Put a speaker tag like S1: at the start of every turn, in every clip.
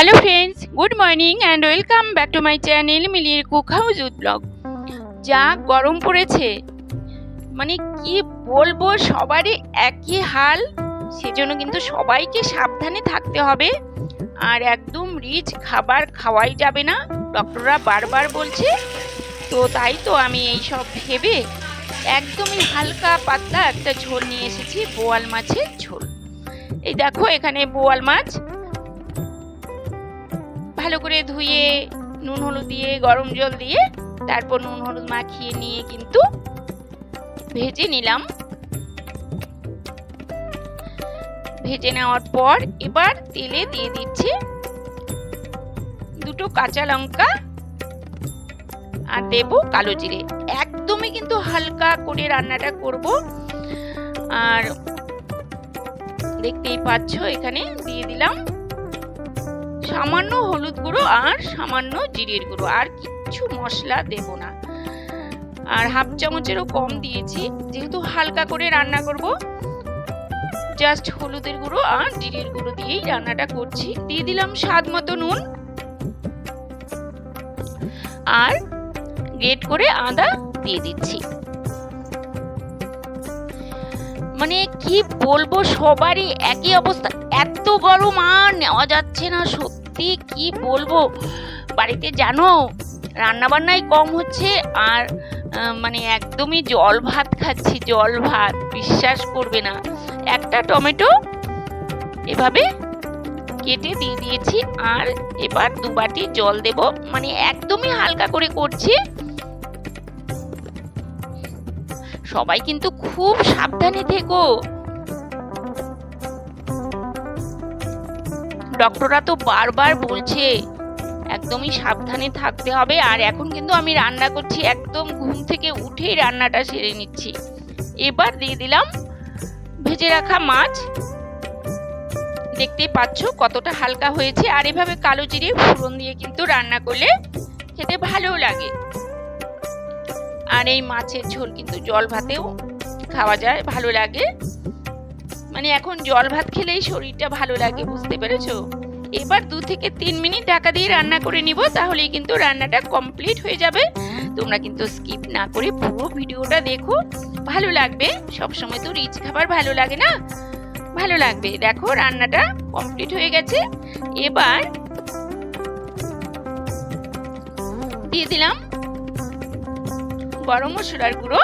S1: Hello friends good morning and welcome back to my channel মিলির cook house with blog যা গরম পড়েছে। মানে কি বলব, সবারই একই হাল। সেজন্য কিন্তু সবাইকে সাবধানে থাকতে হবে। আর একদম রিচ খাবার খাওয়াই যাবে না। ডক্টররা বারবার বলছে। তো তাই তো আমি এই সব ভেবে একদমই হালকা পাতলা একটা ঝোল নিয়ে এসেছি, বোয়াল মাছের ঝোল। এই দেখো এখানে বোয়াল মাছ। ভালো করে ধুয়ে, নুন হলুদ দিয়ে, গরম জল দিয়ে, তারপর নুন হলুদ মাখিয়ে নিয়ে কিন্তু ভেজে নিলাম। ভেজে নেওয়ার পর এবার তেলে দিয়ে দিচ্ছি দুটো কাঁচা লঙ্কা আর দেব কালো জিরে। একদমই কিন্তু হালকা করে রান্নাটা করব। আর দেখতেই পাচ্ছ, এখানে দিয়ে দিলাম সামান্য হলুদ গুঁড়ো আর সামান্য জিরের গুঁড়ো। আর কিচ্ছু মশলা দেব না। আর হাফ চামচেরও কম দিয়েছি। যেহেতু হালকা করে রান্না করব, জাস্ট হলুদের গুঁড়ো আর জিরের গুঁড়ো দিয়েই রান্নাটা করছি। দিয়ে দিলাম স্বাদ মতো নুন। আর গ্রেট করে আদা দিয়ে দিচ্ছি। মানে কি বলব, সবারই একই অবস্থা। এত গরম আর নেওয়া যাচ্ছে না সত্যি। কি বলব? বাড়িতে জানো রান্না বান্নাই কম হচ্ছে আর মানে একদমই জল ভাত খাচ্ছি, জল ভাত, বিশ্বাস করবে না। একটা টমেটো এভাবে কেটে দিয়ে দিয়েছি আর এবার দু বাটি জল দেব। মানে একদমই হালকা করে করছি। সবাই কিন্তু খুব সাবধানে থেকো। ডক্টররা তো বারবার বলছে, একদমই সাবধানে থাকতে হবে। আর এখন কিন্তু আমি রান্না করছি, একদম ঘুম থেকে উঠেই রান্নাটা সেরে নিচ্ছি। এবার দিয়ে দিলাম ভেজে রাখা মাছ। দেখতেই পাচ্ছ কতটা হালকা হয়েছে। আর এভাবে কালো জিরে ফোড়ন দিয়ে কিন্তু রান্না করলে খেতে ভালো লাগে। আর এই মাছের ঝোল কিন্তু জল ভাতেও খাওয়া যায়, ভালো লাগে। মানে এখন জল ভাত খেলেই শরীরটা ভালো লাগে, বুঝতে পেরেছ? এবার দু থেকে তিন মিনিট ঢাকা দিয়ে রান্না করে নিব, তাহলেই কিন্তু রান্নাটা কমপ্লিট হয়ে যাবে। তোমরা কিন্তু স্কিপ না করে পুরো ভিডিওটা দেখো, ভালো লাগবে। সব সময় তো রিচ খাবার ভালো লাগে না? ভালো লাগবে। দেখো, রান্নাটা কমপ্লিট হয়ে গেছে। এবার দিয়ে দিলাম গরম মশলার গুঁড়ো।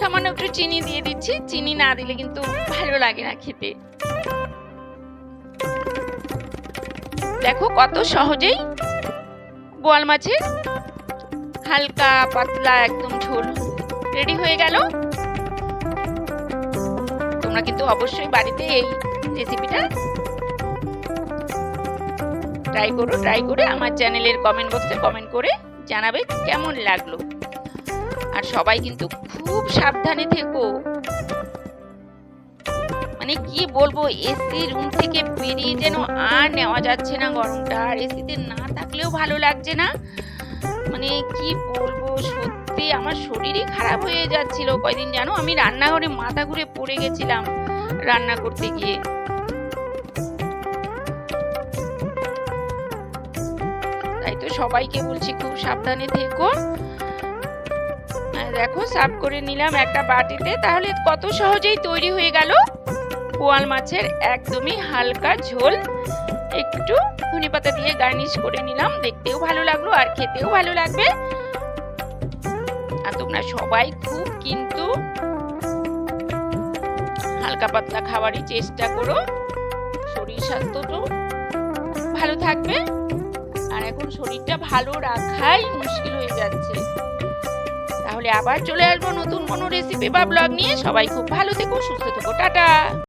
S1: সামান্য একটু চিনি দিয়ে দিচ্ছি। চিনি না দিলে কিন্তু ভালো লাগে না খেতে। দেখো কত সহজেই বোয়াল মাছের হালকা পাতলা একদম ঝোল রেডি হয়ে গেল। তোমরা কিন্তু অবশ্যই বাড়িতে এই রেসিপিটা ট্রাই করো ট্রাই করে আমার চ্যানেলের কমেন্ট বক্সে কমেন্ট করে জানাবে কেমন লাগল। আর সবাই কিন্তু খুব সাবধানে থেকো। মানে কি বলব এসি রুম থেকে বেরিয়ে যেন আর নেওয়া যাচ্ছে না গরমটা। আর এসিতে না থাকলেও ভালো লাগছে না। মানে কি বলব, সত্যি আমার শরীরই খারাপ হয়ে যাচ্ছিল কয়দিন জানো? আমি রান্নাঘরে মাথা ঘুরে পড়ে গেছিলাম রান্না করতে গিয়ে। তাই তো সবাইকে বলছি খুব সাবধানে থেকো। দেখো সার্ভ করে নিলাম একটা বাটিতে। তাহলে কত সহজেই তৈরি হয়ে গেল? পোয়াল মাছের একদমই হালকা ঝোল। একটু ধনে পাতা দিয়ে গার্নিশ করে নিলাম। দেখতেও ভালো লাগল আর খেতেও ভালো লাগবে। আর তোমরা সবাই খুব কিন্তু হালকা পাতলা খাবারই চেষ্টা করো। শরীর স্বাস্থ্যটাও ভালো থাকবে। আর এখন শরীরটা ভালো রাখাই মুশকিল হয়ে যাচ্ছে। তাহলে আবার চলে আসব নতুন কোনো রেসিপি বা ব্লগ নিয়ে। সবাই খুব ভালো থেকো, সুস্থ থেকো, টাটা।